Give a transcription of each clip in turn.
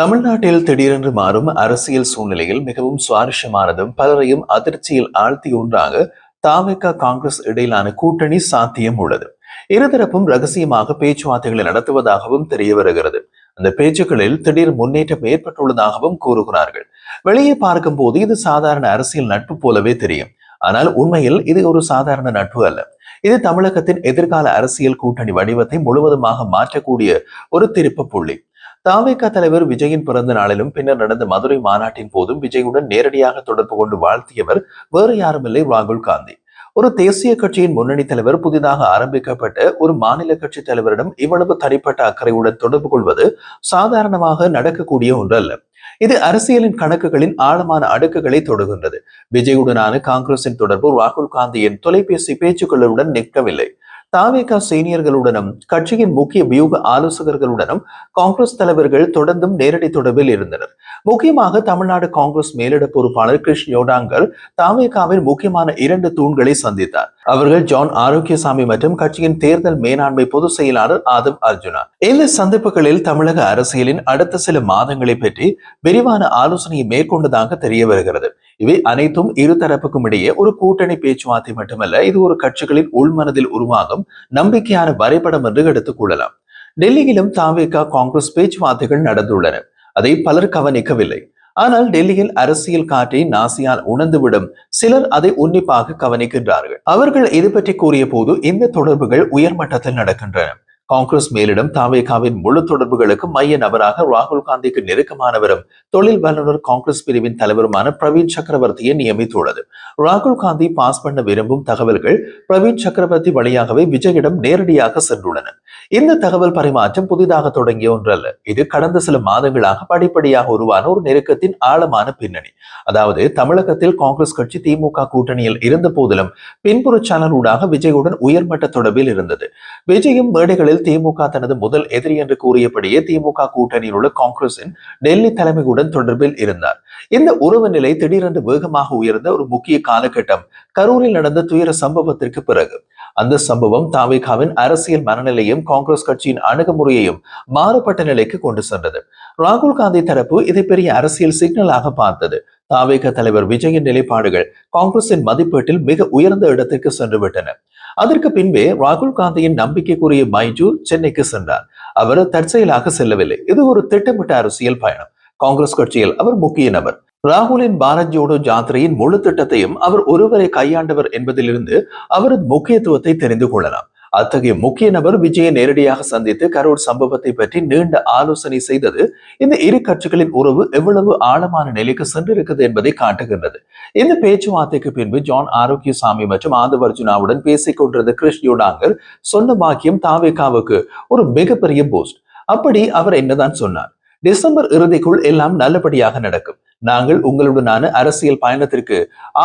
தமிழ்நாட்டில் திடீரென்று மாறும் அரசியல் சூழ்நிலையில் மிகவும் சுவாரஸ்யமானதும் பலரையும் அதிர்ச்சியில் ஆழ்த்தி ஒன்றாக தாவேக காங்கிரஸ் இடையிலான கூட்டணி சாத்தியம் உள்ளது. இருதரப்பும் ரகசியமாக பேச்சுவார்த்தைகளை நடத்துவதாகவும் தெரிய வருகிறது. அந்த பேச்சுக்களில் திடீர் முன்னேற்றம் ஏற்பட்டுள்ளதாகவும் கூறுகிறார்கள். வெளியே பார்க்கும் போது இது சாதாரண அரசியல் நட்பு போலவே தெரியும். ஆனால் உண்மையில் இது ஒரு சாதாரண நட்பு அல்ல. இது தமிழகத்தின் எதிர்கால அரசியல் கூட்டணி வடிவத்தை முழுவதுமாக மாற்றக்கூடிய ஒரு திருப்பு புள்ளி. தாவேகா தலைவர் விஜயின் பிறந்த நாளிலும் பின்னர் நடந்த மதுரை மாநாட்டின் போதும் விஜயுடன் நேரடியாக தொடர்பு கொண்டு வாழ்த்தியவர் வேறு யாருமில்லை ராகுல் காந்தி. ஒரு தேசிய கட்சியின் முன்னணி தலைவர் புதிதாக ஆரம்பிக்கப்பட்ட ஒரு மாநில கட்சி தலைவரிடம் இவ்வளவு தனிப்பட்ட அக்கறையுடன் தொடர்பு கொள்வது சாதாரணமாக நடக்கக்கூடிய ஒன்றல்ல. இது அரசியலின் கணக்குகளின் ஆழமான அடுக்குகளை தொடுகின்றது. விஜயுடனான காங்கிரசின் தொடர்பு ராகுல் காந்தியின் தொலைபேசி பேச்சுக்களுடன் நிற்கவில்லை. தாவேகா சீனியர்களுடனும் கட்சியின் முக்கிய வியூக ஆலோசகர்களுடனும் காங்கிரஸ் தலைவர்கள் தொடர்ந்தும் நேரடி தொடர்பில் இருந்தனர். முக்கியமாக தமிழ்நாடு காங்கிரஸ் மேலிட பொறுப்பாளர் கிருஷ்ண யோடாங்கர் தாவேகாவின் முக்கியமான இரண்டு தூண்களை சந்தித்தார். அவர்கள் ஜான் ஆரோக்கியசாமி மற்றும் கட்சியின் தேர்தல் மேலாண்மை பொதுச் செயலாளர் ஆதவ் அர்ஜுனா. இந்த சந்திப்புகளில் தமிழக அரசியலின் அடுத்த சில மாதங்களை பற்றி விரிவான ஆலோசனையை மேற்கொண்டதாக தெரிய வருகிறது இவை அனைத்தும் இருதரப்புக்கும் இடையே ஒரு கூட்டணி பேச்சுவார்த்தை மட்டுமல்ல இது ஒரு கட்சிகளின் உள்மனதில் உருவாகும் நம்பிக்கையான வரைபடம் என்று எடுத்துக் கொள்ளலாம். டெல்லியிலும் தாவேகா காங்கிரஸ் பேச்சுவார்த்தைகள் நடந்துள்ளன. அதை பலர் கவனிக்கவில்லை. ஆனால் டெல்லியில் அரசியல் காற்றை நாசியால் உணர்ந்துவிடும் சிலர் அதை உன்னிப்பாக கவனிக்கின்றார்கள். அவர்கள் இது பற்றி கூறிய போது இந்த தொடர்புகள் உயர்மட்டத்தில் நடக்கின்றன. காங்கிரஸ் மேலிடம் தாவேகாவின் முழு தொடர்புகளுக்கு மைய நபராக ராகுல் காந்திக்கு நெருக்கமானவரும் தொழில் வல்லுநர் காங்கிரஸ் பிரிவின் தலைவருமான பிரவீன் சக்கரவர்த்தியை நியமித்துள்ளது. ராகுல் காந்தி பாஸ் பண்ண விரும்பும் தகவல்கள் பிரவீன் சக்கரவர்த்தி வழியாகவே விஜயிடம் நேரடியாக சென்றுள்ளன. இந்த தகவல் பரிமாற்றம் புதிதாக தொடங்கிய ஒன்றல்ல. இது கடந்த சில மாதங்களாக படிப்படியாக உருவான ஒரு நெருக்கத்தின் ஆழமான பின்னணி. அதாவது தமிழகத்தில் காங்கிரஸ் கட்சி திமுக கூட்டணியில் இருந்த போதிலும் பின்புற சேனல் ஊடாக விஜயுடன் உயர்மட்ட தொடர்பில் இருந்தது. விஜயும் மேடைகளில் திமுக தனது முதல் எதிரி என்று கூறியபடியே திமுக கூட்டணியில் உள்ள காங்கிரசின் டெல்லி தலைமையுடன் தொடர்பில் இருந்தார். இந்த உறவு நிலை திடீரென்று வேகமாக உயர்ந்த ஒரு முக்கிய காலகட்டம் கரூரில் நடந்த துயர சம்பவத்திற்கு பிறகு. அந்த சம்பவம் தாவிகாவின் அரசியல் மனநிலையும் காங்கிரஸ் கட்சியின் அணுகுமுறையையும் மாறுபட்ட நிலைக்கு கொண்டு சென்றது. ராகுல் காந்தி தரப்பு இதை பெரிய அரசியல் சிக்னலாக பார்த்தது. தாவேக தலைவர் விஜயின் நிலைப்பாடுகள் காங்கிரசின் மதிப்பீட்டில் மிக உயர்ந்த இடத்திற்கு சென்றுவிட்டன. அதற்கு பின்பே ராகுல் காந்தியின் நம்பிக்கைக்குரிய மைஜூ சென்னைக்கு சென்றார். அவர் தற்செயலாக செல்லவில்லை. இது ஒரு திட்டமிட்ட அரசியல் பயணம். காங்கிரஸ் கட்சியில் அவர் முக்கிய நபர். ராகுலின் பாரத் ஜோடோ ஜாத்திரையின் முழு திட்டத்தையும் அவர் ஒருவரை கையாண்டவர் என்பதிலிருந்து அவரது முக்கியத்துவத்தை தெரிந்து கொள்ளலாம். அத்தகைய முக்கிய நபர் விஜயை நேரடியாக சந்தித்து கரூர் சம்பவத்தை பற்றி நீண்ட ஆலோசனை செய்தது இந்த இரு கட்சிகளின் உறவு எவ்வளவு ஆழமான நிலைக்கு சென்றிருக்கிறது என்பதை காட்டுகின்றது. இந்த பேச்சுவார்த்தைக்கு பின்பு ஜான் ஆரோக்கியசாமி மற்றும் ஆதவர்ஜுனாவுடன் பேசிக் கொண்டிருந்த கிருஷ் யோடாங்கர் சொன்ன பாக்கியம் தாவேகாவுக்கு ஒரு மிகப்பெரிய போஸ்ட் அப்படி அவர் என்னதான் சொன்னார்? டிசம்பர் இறுதிக்குள் எல்லாம் நல்லபடியாக நடக்கும். நாங்கள் உங்களுடனான அரசியல் பயணத்திற்கு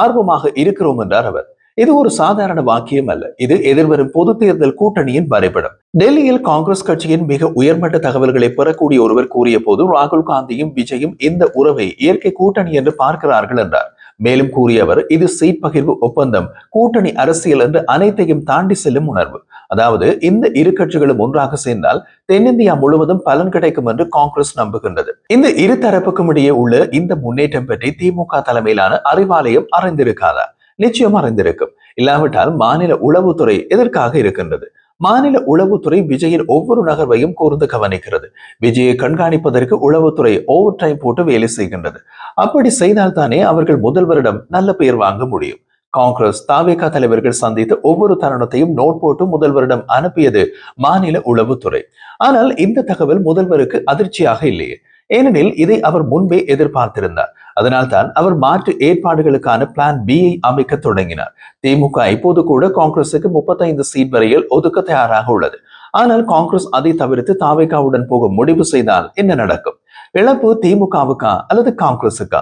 ஆர்வமாக இருக்கிறோம் என்றார் அவர். இது ஒரு சாதாரண வாக்கியம் அல்ல. இது எதிர்வரும் பொது தேர்தல் கூட்டணியின் வரைபடம். டெல்லியில் காங்கிரஸ் கட்சியின் மிக உயர்மட்ட தகவல்களை பெறக்கூடிய ஒருவர் கூறிய போது ராகுல் காந்தியும் விஜயும் இந்த உறவை இயற்கை கூட்டணி என்று பார்க்கிறார்கள் என்றார். மேலும் கூறிய அவர் இது சீட் பகிர்வு ஒப்பந்தம். கூட்டணி அரசியல் என்று அனைத்தையும் தாண்டி செல்லும் உணர்வு. அதாவது இந்த இரு கட்சிகளும் ஒன்றாக சேர்ந்தால் தென்னிந்தியா முழுவதும் பலன் கிடைக்கும் என்று காங்கிரஸ் நம்புகின்றது. இந்த இரு தரப்புக்கும் இடையே உள்ள இந்த முன்னேற்றம் பற்றி திமுக தலைமையிலான அறிவாலயம் அறிந்திருக்காதா? நிச்சயம் அறிந்திருக்கும். இல்லாவிட்டால் மாநில உளவுத்துறை எதற்காக இருக்கின்றது? மாநில உளவுத்துறை விஜயின் ஒவ்வொரு நகர்வையும் கூர்ந்து கவனிக்கிறது. விஜயை கண்காணிப்பதற்கு உளவுத்துறை ஓவர் டைம் போட்டு வேலை செய்கின்றது. அப்படி செய்தால் தானே அவர்கள் முதல்வரிடம் நல்ல பெயர் வாங்க முடியும். காங்கிரஸ் தாவேகா தலைவர்கள் சந்தித்து ஒவ்வொரு தருணத்தையும் நோட் போட்டு முதல்வரிடம் அனுப்பியது மாநில உளவுத்துறை. ஆனால் இந்த தகவல் முதல்வருக்கு அதிர்ச்சியாக இல்லையே. ஏனெனில் இதை அவர் முன்பே எதிர்பார்த்திருந்தார். அதனால்தான் அவர் மாற்று ஏற்பாடுகளுக்கான பிளான் பியை அமைக்க தொடங்கினார். திமுக இப்போது கூட காங்கிரசுக்கு முப்பத்தைந்து சீட் வரையில் ஒதுக்க தயாராக உள்ளது. ஆனால் காங்கிரஸ் அதை தவிர்த்து தாவேகாவுடன் போக முடிவு செய்தால் என்ன நடக்கும்? இழப்பு திமுகவுக்கா அல்லது காங்கிரசுக்கா?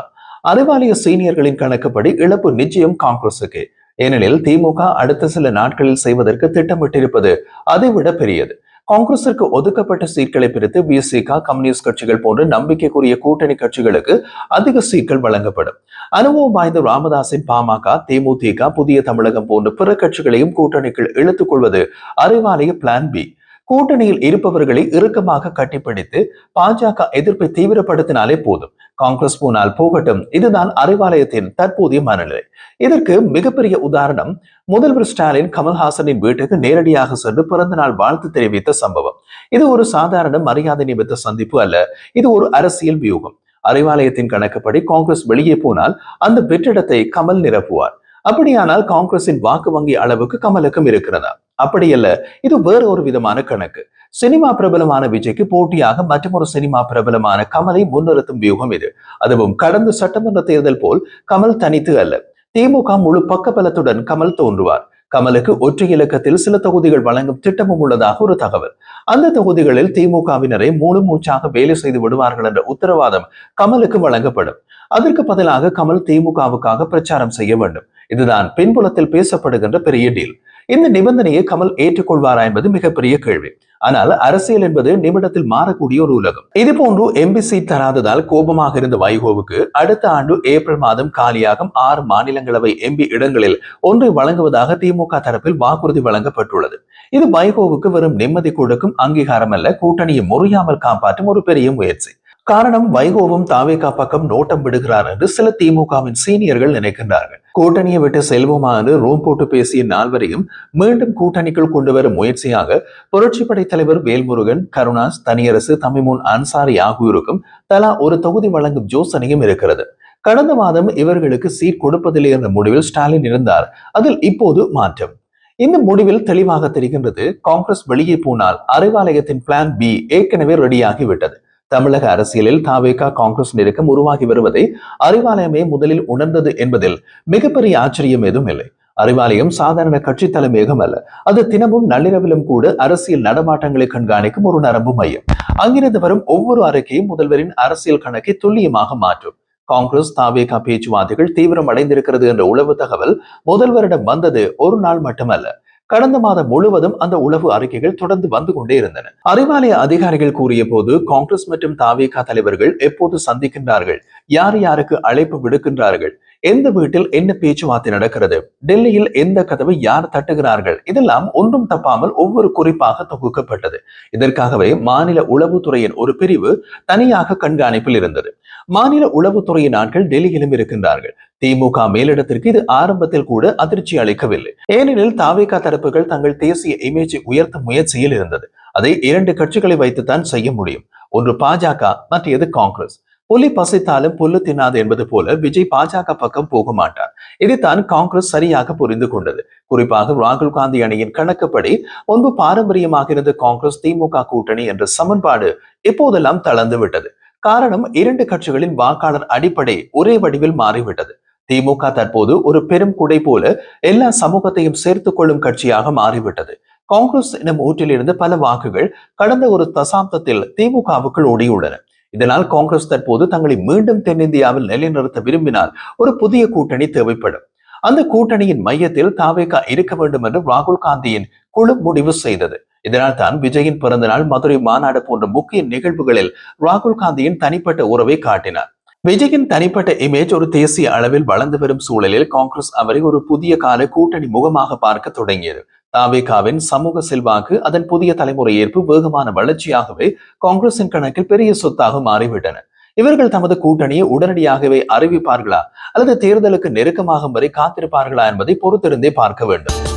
அறிவாலய சீனியர்களின் கணக்குப்படி இழப்பு நிச்சயம் காங்கிரசுக்கு. ஏனெனில் திமுக அடுத்த சில நாட்களில் செய்வதற்கு திட்டமிட்டிருப்பது அதைவிட பெரியது. காங்கிரசிற்கு ஒதுக்கப்பட்ட சீட்களை பிரித்து பிஎஸ்சிகா கம்யூனிஸ்ட் கட்சிகள் போன்ற நம்பிக்கைக்குரிய கூட்டணி கட்சிகளுக்கு அதிக சீட்கள் வழங்கப்படும். அனுபவம் வாய்ந்த ராமதாசின் பாமக தேமுதிக புதிய தமிழகம் போன்ற பிற கட்சிகளையும் கூட்டணிக்குள் இழுத்துக் கொள்வது அறிவாலய பிளான் பி கூட்டணியில் இருப்பவர்களை இறுக்கமாக கட்டிப்பிடித்து பாஜக எதிர்ப்பை தீவிரப்படுத்தினாலே போதும். காங்கிரஸ் போனால் போகட்டும். இதுதான் அறிவாலயத்தின் தற்போதைய மனநிலை. இதற்கு மிகப்பெரிய உதாரணம் முதல்வர் ஸ்டாலின் கமல்ஹாசனின் வீட்டுக்கு நேரடியாக சென்று பிறந்த நாள் வாழ்த்து தெரிவித்த சம்பவம். இது ஒரு சாதாரண மரியாதை நிமித்த சந்திப்பு அல்ல. இது ஒரு அரசியல் வியூகம். அறிவாலயத்தின் கணக்குப்படி காங்கிரஸ் வெளியே போனால் அந்த வெற்றிடத்தை கமல் நிரப்புவார். அப்படியானால் காங்கிரசின் வாக்கு வங்கி அளவுக்கு கமலுக்கும் இருக்கிறதா? அப்படியல்ல இது வேற ஒரு விதமான கணக்கு. சினிமா பிரபலமான விஜய்க்கு போட்டியாக மற்றொரு சினிமா பிரபலமான கமலை முன்னிறுத்தும் வியூகம் இது. அதுவும் கடந்த சட்டமன்ற தேர்தல் போல் கமல் தனித்து அல்ல. திமுக முழு பக்க பலத்துடன் கமல் தோன்றுவார். கமலுக்கு ஒற்றை இலக்கத்தில் சில தொகுதிகள் வழங்கும் திட்டமும் உள்ளதாக ஒரு தகவல். அந்த தொகுதிகளில் திமுகவினரை மூணு மூச்சாக வேலை செய்து விடுவார்கள் என்ற உத்தரவாதம் கமலுக்கு வழங்கப்படும். அதற்கு பதிலாக கமல் திமுகவுக்காக பிரச்சாரம் செய்ய வேண்டும். இதுதான் பின்புலத்தில் பேசப்படுகின்ற பெரிய டீல் இந்த நிபந்தனையை கமல் ஏற்றுக்கொள்வாரா என்பது மிகப்பெரிய கேள்வி. ஆனால் அரசியல் என்பது நிமிடத்தில் மாறக்கூடிய ஒரு உலகம். இது போன்று எம்பிசி தராததால் கோபமாக இருந்த வைகோவுக்கு அடுத்த ஆண்டு ஏப்ரல் மாதம் காலியாகும் ஆறு மாநிலங்களவை எம்பி இடங்களில் ஒன்றை வழங்குவதாக திமுக தரப்பில் வாக்குறுதி வழங்கப்பட்டுள்ளது. இது வைகோவுக்கு வெறும் நிம்மதி கொடுக்கும் அங்கீகாரம் அல்ல கூட்டணியை முறியாமல் காப்பாற்றும் ஒரு பெரிய முயற்சி. காரணம் வைகோவும் தாவேகா பக்கம் நோட்டம் விடுகிறார் என்று சில திமுகவின் சீனியர்கள் நினைக்கின்றார்கள். கூட்டணியை விட்டு செல்வோமா என்று ரூம் போட்டு பேசிய நால்வரையும் மீண்டும் கூட்டணிக்குள் கொண்டு வரும் முயற்சியாக புரட்சிப்படை தலைவர் வேல்முருகன் கருணாஸ் தனியரசு தமிமுன் அன்சாரி ஆகியோருக்கும் தலா ஒரு தொகுதி வழங்கும் யோசனையும் இருக்கிறது. கடந்த மாதம் இவர்களுக்கு சீட் கொடுப்பதில்லை என்ற முடிவில் ஸ்டாலின் இருந்தார். அதில் இப்போது மாற்றம். இந்த முடிவில் தெளிவாக தெரிகின்றது காங்கிரஸ் வெளியே போனால் அறிவாலயத்தின் பிளான் பி ஏற்கனவே ரெடியாகிவிட்டது. தமிழக அரசியலில் தாவேகா காங்கிரஸ் நெருக்கம் உருவாகி வருவதை அறிவாலயமே முதலில் உணர்ந்தது என்பதில் மிகப்பெரிய ஆச்சரியம் எதுவும் இல்லை. அறிவாலயம் சாதாரண கட்சி தலைமையகம் அல்ல. அது தினமும் நள்ளிரவிலும் கூட அரசியல் நடமாட்டங்களை கண்காணிக்கும் ஒரு நரம்பு மையம். அங்கிருந்து வரும் ஒவ்வொரு அறிக்கையும் முதல்வரின் அரசியல் கணக்கை துல்லியமாக மாற்றும். காங்கிரஸ் தாவேகா பேச்சுவார்த்தைகள் தீவிரம் அடைந்திருக்கிறது என்ற உளவு தகவல் முதல்வரிடம் வந்தது ஒரு நாள் மட்டுமல்ல. கடந்த மாதம் முழுவதும் அந்த உளவு அறிக்கைகள் தொடர்ந்து வந்து கொண்டே இருந்தன. அறிவாலய அதிகாரிகள் கூறிய போது காங்கிரஸ் மற்றும் தாவேகா தலைவர்கள் எப்போது சந்திக்கின்றார்கள்? யார் யாருக்கு அழைப்பு விடுக்கின்றார்கள்? எந்த வீட்டில் என்ன பேச்சுவார்த்தை நடக்கிறது? டெல்லியில் எந்த கதவை யார் தட்டுகிறார்கள்? இதெல்லாம் ஒன்றும் தப்பாமல் ஒவ்வொரு குறிப்பாக தொகுக்கப்பட்டது. இதற்காகவே மாநில உளவுத்துறையின் ஒரு பிரிவு தனியாக கண்காணிப்பில் இருந்தது. மாநில உளவுத்துறையின் ஆட்கள் டெல்லியிலும் இருக்கின்றார்கள். திமுக மேலிடத்திற்கு இது ஆரம்பத்தில் கூட அதிர்ச்சி அளிக்கவில்லை. ஏனெனில் தாவேகா தரப்புகள் தங்கள் தேசிய இமேஜை உயர்த்தும் முயற்சியில் இருந்தது. அதை இரண்டு கட்சிகளை வைத்துத்தான் செய்ய முடியும். ஒன்று பாஜக மற்றது காங்கிரஸ்? புலி பசித்தாலும் புல்லு தின்னாது என்பது போல விஜய் பாஜக பக்கம் போக மாட்டார். இதைத்தான் காங்கிரஸ் சரியாக புரிந்து கொண்டது. குறிப்பாக ராகுல் காந்தி அணியின் கணக்குப்படி முன்பு பாரம்பரியமாக இருந்த காங்கிரஸ் திமுக கூட்டணி என்ற சமன்பாடு இப்போதெல்லாம் தளர்ந்து விட்டது. காரணம் இரண்டு கட்சிகளின் வாக்காளர் அடிப்படை ஒரே வடிவில் மாறிவிட்டது. திமுக தற்போது ஒரு பெரும் குடை போல எல்லா சமூகத்தையும் சேர்த்துக் கொள்ளும் கட்சியாக மாறிவிட்டது. காங்கிரஸ் எனும் ஊற்றிலிருந்து பல வாக்குகள் கடந்த ஒரு தசாப்தத்தில் திமுகவுக்குள் ஓடியுள்ளன. இதனால் காங்கிரஸ் தற்போது தங்களை மீண்டும் தென்னிந்தியாவில் நிலைநிறுத்த விரும்பினால் ஒரு புதிய கூட்டணி தேவைப்படும். அந்த கூட்டணியின் மையத்தில் தாவேகா இருக்க வேண்டும் என்று ராகுல் காந்தியின் குழு முடிவு செய்தது. இதனால் தான் விஜயின் பிறந்தநாள் மதுரை மாநாடு போன்ற முக்கிய நிகழ்வுகளில் ராகுல் காந்தியின் தனிப்பட்ட உறவை காட்டினார். விஜயின் தனிப்பட்ட இமேஜ் ஒரு தேசிய அளவில் வளர்ந்து வரும் சூழலில் காங்கிரஸ் அவரை ஒரு புதிய கால கூட்டணி முகமாக பார்க்க தொடங்கியது. தாவேகாவின் சமூக செல்வாக்கு அதன் புதிய தலைமுறை ஏற்பு வேகமான வளர்ச்சியாகவே காங்கிரசின் கணக்கில் பெரிய சொத்தாக மாறிவிட்டன. இவர்கள் தமது கூட்டணியை உடனடியாகவே அறிவிப்பார்களா? அல்லது தேர்தலுக்கு நெருக்கமாகும் வரை காத்திருப்பார்களா என்பதை பொறுத்திருந்தே பார்க்க வேண்டும்.